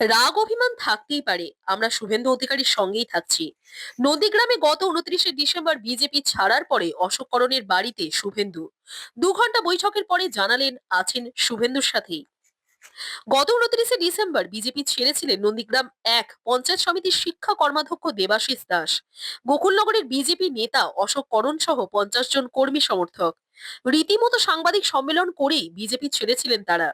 রাগ অভিমান থাকতেই পারে। আমরা শুভেন্দু অধিকারীর সঙ্গেই থাকছি। নদীগ্রামে গত উনত্রিশে ডিসেম্বর বিজেপি ছাড়ার পরে অশোক করণের বাড়িতে শুভেন্দু। দু ঘণ্টা বৈঠকের পরে জানালেন, আছেন শুভেন্দুর সাথেই। গত উনত্রিশে ডিসেম্বর বিজেপি ছেড়েছিলেন নন্দীগ্রাম এক পঞ্চায়েত সমিতির শিক্ষা কর্মাধ্যক্ষ দেবাশিস দাস। গোকুলনগরের বিজেপি নেতা অশোক করণ সহ পঞ্চাশ জন কর্মী সমর্থক। রীতিমতো সাংবাদিক সম্মেলন করেই বিজেপি ছেড়েছিলেন তারা।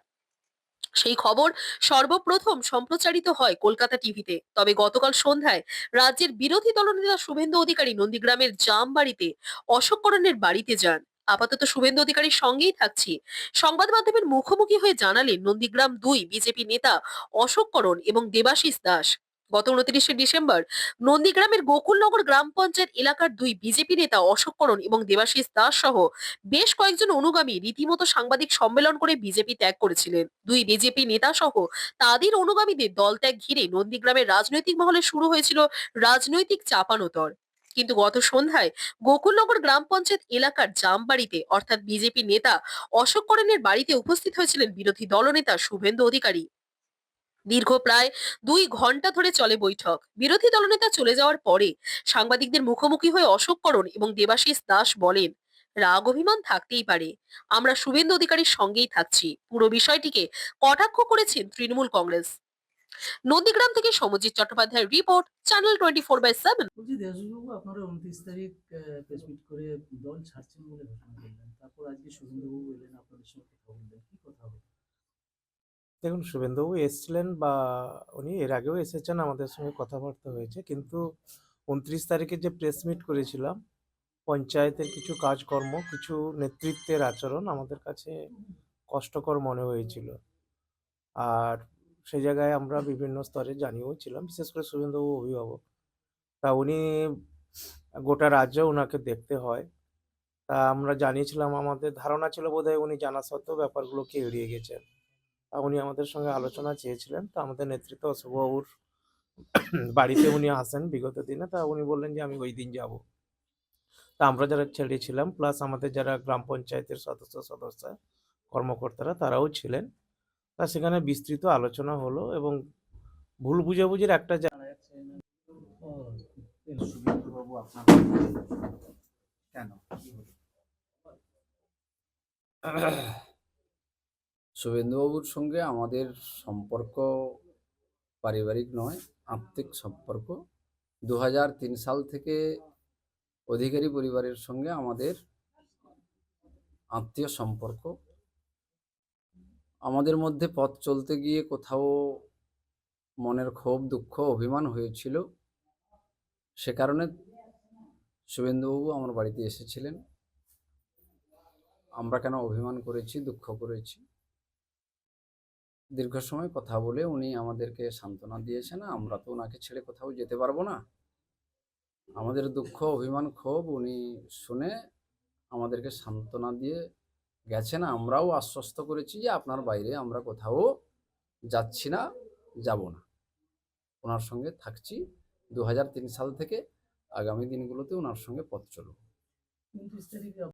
সেই খবর সর্বপ্রথম সম্প্রচারিত হয় কলকাতা টিভিতে। তবে গতকাল সন্ধ্যায় রাজ্যের বিরোধী দলনেতা শুভেন্দু অধিকারী নন্দীগ্রামের জামবাড়িতে অশোক করণের বাড়িতে যান। আপাতত শুভেন্দু অধিকারীর সঙ্গেই থাকছি। সংবাদ মাধ্যমের মুখোমুখি হয়ে জানালেন নন্দীগ্রাম দুই বিজেপি নেতা অশোক করণ এবং দেবাশিস দাস। গত উনত্রিশে ডিসেম্বর নন্দীগ্রামের গোকুলনগর গ্রাম পঞ্চায়েত এলাকার দুই বিজেপি নেতা অশোক করণ এবং দেবাশিস দাস সহ বেশ কয়েকজন অনুগামী রীতিমতো সাংবাদিক সম্মেলন করে বিজেপি ত্যাগ করেছিলেন। দুই বিজেপি নেতা সহ তাদের অনুগামীদের দল ত্যাগ ঘিরে নন্দীগ্রামের রাজনৈতিক মহলে শুরু হয়েছিল রাজনৈতিক চাপানোতর। কিন্তু গত সন্ধ্যায় গোকুলনগর গ্রাম পঞ্চায়েত এলাকার জামবাড়িতে অর্থাৎ বিজেপি নেতা অশোক করণের বাড়িতে উপস্থিত হয়েছিলেন বিরোধী দলনেতা শুভেন্দু অধিকারী। দীর্ঘ প্রায় দুই ঘণ্টা ধরে চলে বৈঠক। বিরোধী দলনেতা চলে যাওয়ার পরে সাংবাদিকদের মুখোমুখি হয়ে অশোক করণ এবং দেবাশিস দাস বলেন, রাগ অভিমান থাকতেই পারে। আমরা শুভেন্দু অধিকারীর সঙ্গেই থাকছি। পুরো বিষয়টিকে কটাক্ষ করেছেন তৃণমূল কংগ্রেস। নন্দীগ্রাম থেকে সমজিৎ চট্টোপাধ্যায়ের report, channel twenty four by seven. আপনারা উনত্রিশ তারিখ প্রেস মিট করে দল ছাড়ছেন বলে ঘোষণা করলেন। তারপর আজকে এলেন, আপনাদের সঙ্গে কথা বললেন। কি কথা হবে দেখুন, শুভেন্দুবাবু এসেছিলেন বা উনি এর আগেও এসেছেন, আমাদের সঙ্গে কথাবার্তা হয়েছে। কিন্তু উনত্রিশ তারিখে যে প্রেস মিট করেছিলাম, পঞ্চায়েতের কিছু কাজকর্ম, কিছু নেতৃত্বের আচরণ আমাদের কাছে কষ্টকর মনে হয়েছিল। আর সেই জায়গায় আমরা বিভিন্ন স্তরে জানিয়েও ছিলাম, বিশেষ করে শুভেন্দুবাবু অভিভাবক। তা উনি গোটা রাজ্য ওনাকে দেখতে হয়। তা আমরা জানিয়েছিলাম, আমাদের ধারণা ছিল বোধহয় উনি জানা সত্ত্বেও ব্যাপারগুলোকে এড়িয়ে গেছেন। উনি আমাদের সঙ্গে আলোচনা চেয়েছিলেন। তো আমাদের নেতৃত্ব অশোকবাবুর বাড়িতে উনি আসেন বিগত দিনে। তা উনি বললেন যে আমি ওই দিন যাব। তা আমরা যারা ছেড়েছিলাম প্লাস আমাদের যারা গ্রাম পঞ্চায়েতের সদস্য সদস্য কর্মকর্তারা তারাও ছিলেন। তা সেখানে বিস্তৃত আলোচনা হলো এবং ভুল বুঝাবুঝির একটা কেন? শুভেন্দুবাবুর সঙ্গে আমাদের সম্পর্ক পারিবারিক নয়, আত্মিক সম্পর্ক। দু সাল থেকে অধিকারী পরিবারের সঙ্গে আমাদের আত্মীয় সম্পর্ক। আমাদের মধ্যে পথ চলতে গিয়ে কোথাও মনের ক্ষোভ, দুঃখ, অভিমান হয়েছিল। সে কারণে শুভেন্দুবাবু আমার বাড়িতে এসেছিলেন। আমরা কেন অভিমান করেছি, দুঃখ করেছি? দীর্ঘ সময় কথা বলে উনি আমাদেরকে সান্ত্বনা দিয়েছেন আমরা তো ওনাকে ছেড়ে কোথাও যেতে পারব না। আমাদের দুঃখ, অভিমান ক্ষোভ উনি শুনে আমাদেরকে সান্ত্বনা দিয়ে গেছেন আমরাও আশ্বস্ত করেছি যে আপনার বাইরে আমরা কোথাও যাচ্ছি না, যাব না। ওনার সঙ্গে থাকছি দু হাজার তিন সাল থেকে আগামী দিনগুলোতে ওনার সঙ্গে পথ চলব।